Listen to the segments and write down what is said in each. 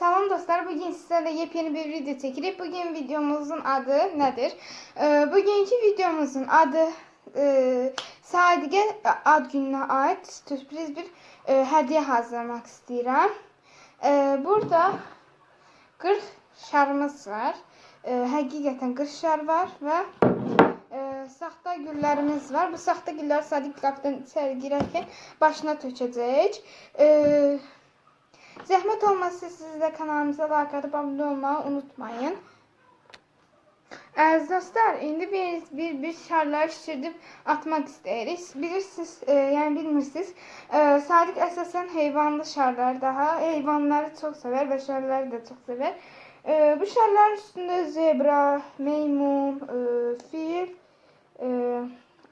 Salam dostlar, bugün sizlerle yepyeni bir video çekirik. Bugün videomuzun adı nedir? Ee, bugünkü videomuzun adı e, Sadiqə ad gününə aid sürpriz bir e, hədiyyə hazırlamaq istəyirəm. E, burada 40 şarımız var. E, həqiqətən 40 şar var və e, saxta güllərimiz var. Bu saxta güllər Sadiq qapıdan içəri başına tökəcək. E, Zəhmət olmasa siz də kanalımıza like atıb abunə olmağı unutmayın. Əziz dostlar, indi bir bir bir şarlar şişirdib atmaq istəyirik. Bilirsiniz, e, yəni bilmirsiniz. E, Sadiq əsasən heyvanlı şarlar daha heyvanları çox sevər və şarları da çox sevər. E, bu şarların üstündə zebra, meymun, e, fil, e,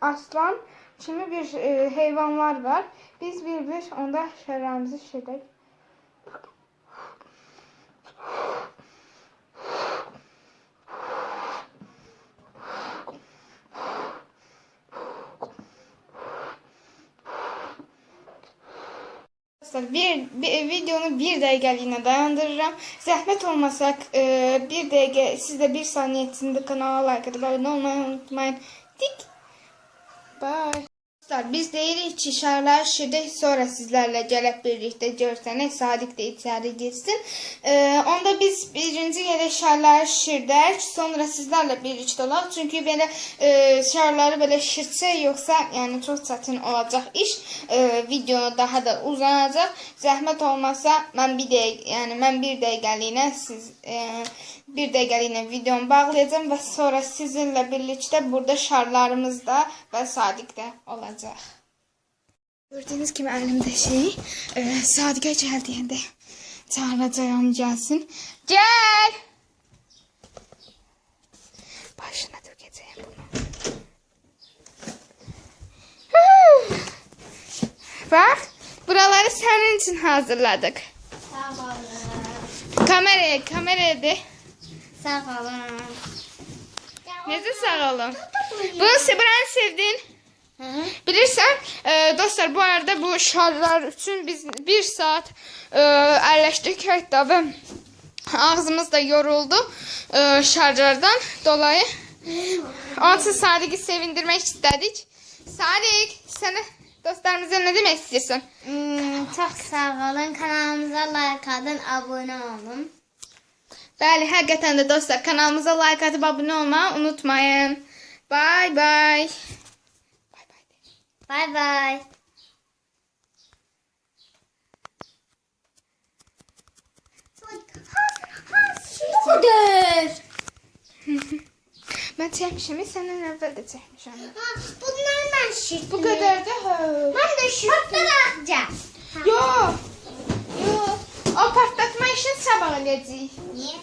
aslan kimi bir e, heyvanlar var. Biz bir-bir onda şarlarımızı şişirdək. Arkadaşlar bir, bir videonu bir dəqiqəliyinə dayandırıram. Zəhmət olmasa e, bir dəqiqə siz də bir saniyə içində kanala like edib abunə olmayı unutmayın. Tik. Bye. Dostlar biz deyirik ki şarlar şirdik sonra sizlerle gəlib birlikte görsəniz Sadiq də içəri girsin. Ee, onda biz birinci yerə şarları şirdək sonra sizlerle birlikte olaq. Çünkü belə e, şarları belə şirtsək yoxsa yəni çox çətin olacaq iş. E, video daha da uzanacaq. Zəhmət olmasa mən bir dəqiqə yəni mən bir dəqiqəliyinə siz e, bir dəqiqəliyinə videomu bağlayacağım və sonra sizinlə birlikdə burada şarlarımız da və Sadiq də olacaq. Gördüğünüz gibi elimde şey e, Sadiqə gəldiyəndə çağıracağım gəlsin. Gəl! Başına dökəcəyim bunu. Bak, buraları senin için hazırladık. Sağ olun. Kameraya, kameraya de. Sağ olun. Necə sağ olun? Bunu Sibran sevdin. Hı hı. Bilirsən, e, dostlar bu arada bu şarlar üçün biz bir saat e, əlləşdik hətta və ağzımız da yoruldu e, şarlardan dolayı. Onun için Sadiq'i sevindirmek istedik. Sadiq, sənə dostlarımıza ne demək istəyirsən? Hmm, çok sağ olun. Kanalımıza like atın, abone olun. Bəli, həqiqətən də dostlar kanalımıza like atıb abunə olmağı unutmayın. Bye bye. Bay bay. Budur. Mən çəkmişəm, səndən əvvəl də çəkmişəm. Bunlar ben şiştim. Bu qədər də hə. Ben de şiştim. atacağım. Yox. Yox. O partlatma işini sabah eləyəcəyik. Niye?